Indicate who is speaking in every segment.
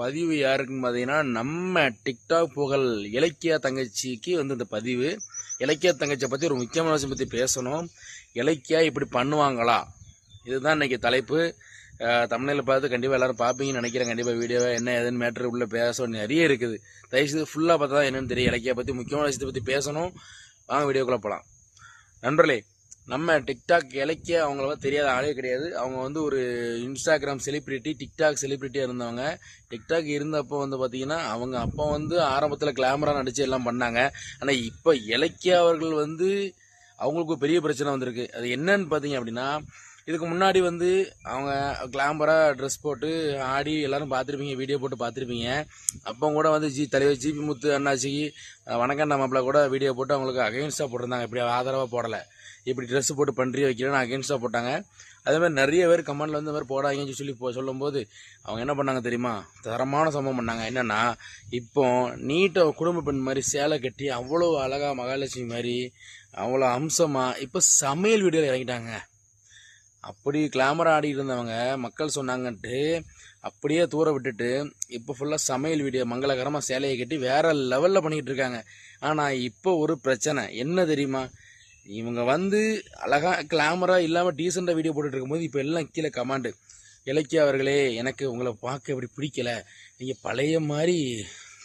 Speaker 1: பதிவு யாருக்குன்னு பார்த்தீங்கன்னா நம்ம டிக்டாக் புகழ் இலக்கியா தங்கச்சிக்கு வந்து இந்த பதிவு. இலக்கியா தங்கச்சியை பற்றி ஒரு முக்கியமான விஷயம் பற்றி பேசணும். இலக்கியா இப்படி பண்ணுவாங்களா? இதுதான் இன்னைக்கு தலைப்பு. தமிழில் பார்த்து கண்டிப்பாக எல்லாரும் பார்ப்பீங்கன்னு நினைக்கிறேன். கண்டிப்பாக வீடியோவை என்ன ஏதுன்னு மேட்ரு உள்ளே பேச நிறைய இருக்குது. தயவுசெய்து ஃபுல்லாக பார்த்தா தான் என்னென்னு தெரியும். இலக்கியா பற்றி முக்கியமான விஷயத்தை பற்றி பேசணும். வாங்க வீடியோக்குள்ளே போகலாம் நண்பர்களே நம்ம டிக்டாக் இலக்கிய அவங்கள தெரியாத ஆளே கிடையாது. அவங்க வந்து ஒரு இன்ஸ்டாகிராம் செலிப்ரிட்டி டிக்டாக் செலிப்ரிட்டியாக இருந்தவங்க. டிக்டாக் இருந்தப்போ வந்து பார்த்தீங்கன்னா அவங்க அப்போ வந்து ஆரம்பத்தில் கிளாமராக நடிச்சு எல்லாம் பண்ணாங்க. ஆனால் இப்போ இலக்கிய அவர்கள் வந்து அவங்களுக்கு பெரிய பிரச்சனை வந்திருக்கு. அது என்னன்னு பார்த்தீங்க அப்படின்னா இதுக்கு முன்னாடி வந்து அவங்க கிளாம்பராக ட்ரெஸ் போட்டு ஆடி எல்லோரும் பார்த்துருப்பீங்க வீடியோ போட்டு பார்த்துருப்பீங்க. அப்போ கூட வந்து ஜி தலைவர் ஜிபி முத்து அண்ணாச்சிக்கு வணக்கண்ணா மாப்பிள்ள கூட வீடியோ போட்டு அவங்களுக்கு அகைன்ஸ்டாக போட்டிருந்தாங்க. இப்படி ஆதரவாக போடலை. இப்படி ட்ரெஸ் போட்டு பண்ணுறி வைக்கிறேன்னு அகைன்ஸ்டாக போட்டாங்க. அதே மாதிரி நிறைய பேர் கமெண்ட்ல வந்து மாதிரி போடாங்கன்னு சொல்லி போ சொல்லும்போது அவங்க என்ன பண்ணாங்க தெரியுமா? தரமான சம்பவம் பண்ணாங்க. என்னன்னா இப்போ நீட்டை குடும்ப பெண் மாதிரி சேலை கட்டி அவ்வளோ அழகாக மகாலட்சுமி மாதிரி அவ்வளோ அம்சமாக இப்போ சமையல் வீடியோவில் இறங்கிட்டாங்க. அப்படி கிளாமர் ஆடிட்டு இருந்தவங்க மக்கள் சொன்னாங்கன்ட்டு அப்படியே தூர விட்டுட்டு இப்போ ஃபுல்லாக சமையல் வீடியோ மங்களகரமாக சேலையை கட்டி வேற லெவலில் பண்ணிக்கிட்டு இருக்காங்க. ஆனால் இப்போ ஒரு பிரச்சனை. என்ன தெரியுமா? இவங்க வந்து அழகாக கிளாமராக இல்லாமல் டீசெண்டாக வீடியோ போட்டுட்டு இருக்கும்போது இப்போ எல்லாம் கீழே கமாண்டு இலக்கிய அவர்களே எனக்கு உங்களை பார்க்க இப்படி பிடிக்கல. நீங்கள் பழைய மாதிரி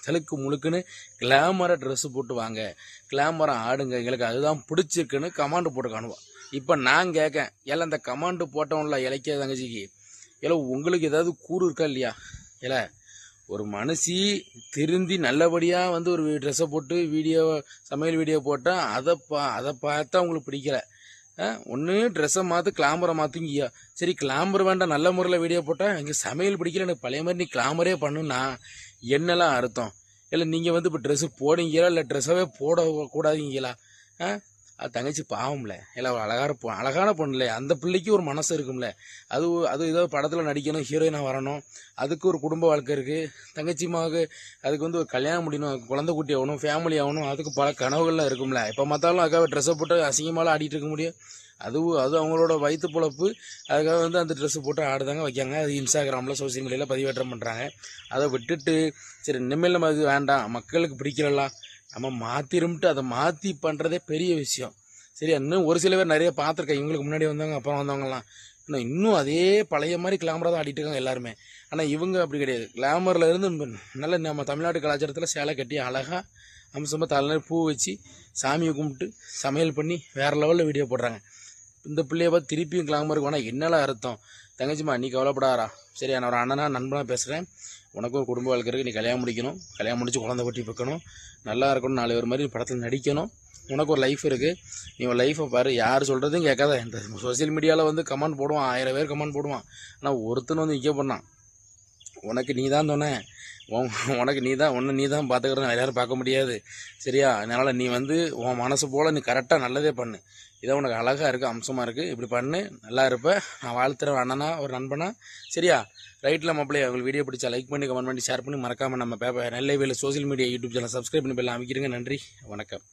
Speaker 1: தலுக்கு முழுக்குன்னு கிளாமராக ட்ரெஸ்ஸு போட்டு வாங்க. கிளாமராக ஆடுங்க. எங்களுக்கு அதுதான் பிடிச்சிருக்குன்னு கமாண்டு போட்டு காணுவோம் இப்போ நான் கேட்கேன் எல்லாம் இந்த கமாண்டு போட்டவன்ல இலக்கிய தங்கச்சிக்கு இல்லை உங்களுக்கு ஏதாவது கூறு இருக்கா இல்லையா? இல்லை ஒரு மனுஷி திருந்தி நல்லபடியாக வந்து ஒரு ட்ரெஸ்ஸை போட்டு வீடியோ சமையல் வீடியோ போட்டால் அதை பா அதை பார்த்தா உங்களுக்கு பிடிக்கல. ஒன்று ட்ரெஸ்ஸை மாற்று கிளாமரை மாற்றுங்கய்யா சரி கிளாமர் வேண்டாம் நல்ல முறையில் வீடியோ போட்டால் எங்கள் சமையல் பிடிக்கல எனக்கு பழைய மாதிரி நீ கிளாமரே பண்ணுன்னா என்னெல்லாம் அர்த்தம்? இல்லை நீங்கள் வந்து இப்போ ட்ரெஸ்ஸு போடுங்கீங்களா இல்லை ட்ரெஸ்ஸாகவே போட கூடாதீங்களா ஆ அது தங்கச்சி பாவம்ல. இல்லை அழகான பொ அழகான பொண்ணுல. அந்த பிள்ளைக்கு ஒரு மனசு இருக்கும்ல. அது அது ஏதோ படத்தில் நடிக்கணும் ஹீரோயினாக வரணும். அதுக்கு ஒரு குடும்ப வாழ்க்கை இருக்குது தங்கச்சிமாவுக்கு அதுக்கு வந்து ஒரு கல்யாணம் முடியணும். குழந்தை குட்டி ஆகணும் ஃபேமிலி ஆகணும். அதுக்கு பல கனவுகள்லாம் இருக்கும்ல. எப்போ பார்த்தாலும் அக்காவை ட்ரெஸ்ஸை போட்டு அசிங்கமாலாம் ஆடிட்டு இருக்க முடியும். அதுவும் அது அவங்களோட வயிற்று பொழப்பு. அதுக்காக வந்து அந்த ட்ரெஸ்ஸு போட்டு ஆடுதாங்க வைக்காங்க அது இன்ஸ்டாகிராமில் சோசியல் மீடியாவில் பதிவேற்றம் பண்ணுறாங்க அதை விட்டுட்டு சரி இனிமேல் நம்ம வேண்டாம். மக்களுக்கு பிடிக்கலலாம். நம்ம மாற்றிரும்ட்டு அதை மாற்றி பண்ணுறதே பெரிய விஷயம். சரி இன்னும் ஒரு சில பேர் நிறைய பார்த்துருக்கேன். இவங்களுக்கு முன்னாடி வந்தவங்க அப்புறம் வந்தவங்கலாம். இன்னும் இன்னும் அதே பழைய மாதிரி கிளாமரா தான் ஆடிட்டு இருக்காங்க எல்லாருமே. ஆனால் இவங்க அப்படி கிடையாது. கிளாமரில் இருந்து நல்ல நம்ம தமிழ்நாட்டு கலாச்சாரத்தில் சேலை கட்டி அழகாக அம்சமாக தலைநர் பூ வச்சு சாமியை கும்பிட்டு சமையல் பண்ணி வேறு லெவலில் வீடியோ போடுறாங்க. இந்த பிள்ளைய பார்த்து திருப்பியும் கிளாமருக்கு வேணால் என்னெல்லாம் அர்த்தம்? தங்கச்சிம்மா நீ கவலைப்படாரா சரி நான் ஒரு அண்ணனா நண்பனாக பேசுகிறேன் உனக்கும் ஒரு குடும்ப வாழ்க்கை இருக்குது நீ கல்யாணம் முடிக்கணும். கல்யாணம் முடிச்சு குழந்தை பட்டி வைக்கணும் நல்லா இருக்கணும் நாலு பேர் மாதிரி படத்தில் நடிக்கணும். உனக்கு ஒரு லைஃப் இருக்குது நீ ஒரு லைஃப்பை பாரு. யார் சொல்கிறதும் கேட்காத. இந்த சோசியல் மீடியாவில் வந்து கமெண்ட் போடுவான் ஆயிரம் பேர் கமெண்ட் போடுவான். ஆனால் ஒருத்தன் வந்து இங்கே பண்ணான் உனக்கு நீ தான் சொன்னேன் உனக்கு நீ தான் ஒன்று நீ தான் பார்த்துக்கிறத யாரும் பார்க்க முடியாது. சரியா? அதனால் நீ வந்து உன் மனசு போல் நீ கரெக்டாக நல்லதே பண்ணு. இதை உனக்கு அழகாக இருக்குது அம்சமாக இருக்குது இப்படி பண்ணு நல்லா இருப்ப. நான் வாழ்த்துறேன் அண்ணனா ஒரு நண்பனா. சரியா? ரைட்டில் மாப்பிள்ளையா உங்களுக்கு வீடியோ பிடிச்சா லைக் பண்ணி கமெண்ட் பண்ணி ஷேர் பண்ணி மறக்காமல் நம்ம பேப்பர் நெல்லை வேலை social media YouTube channel subscribe பண்ணி போய் அமைக்கிறீங்க. நன்றி வணக்கம்.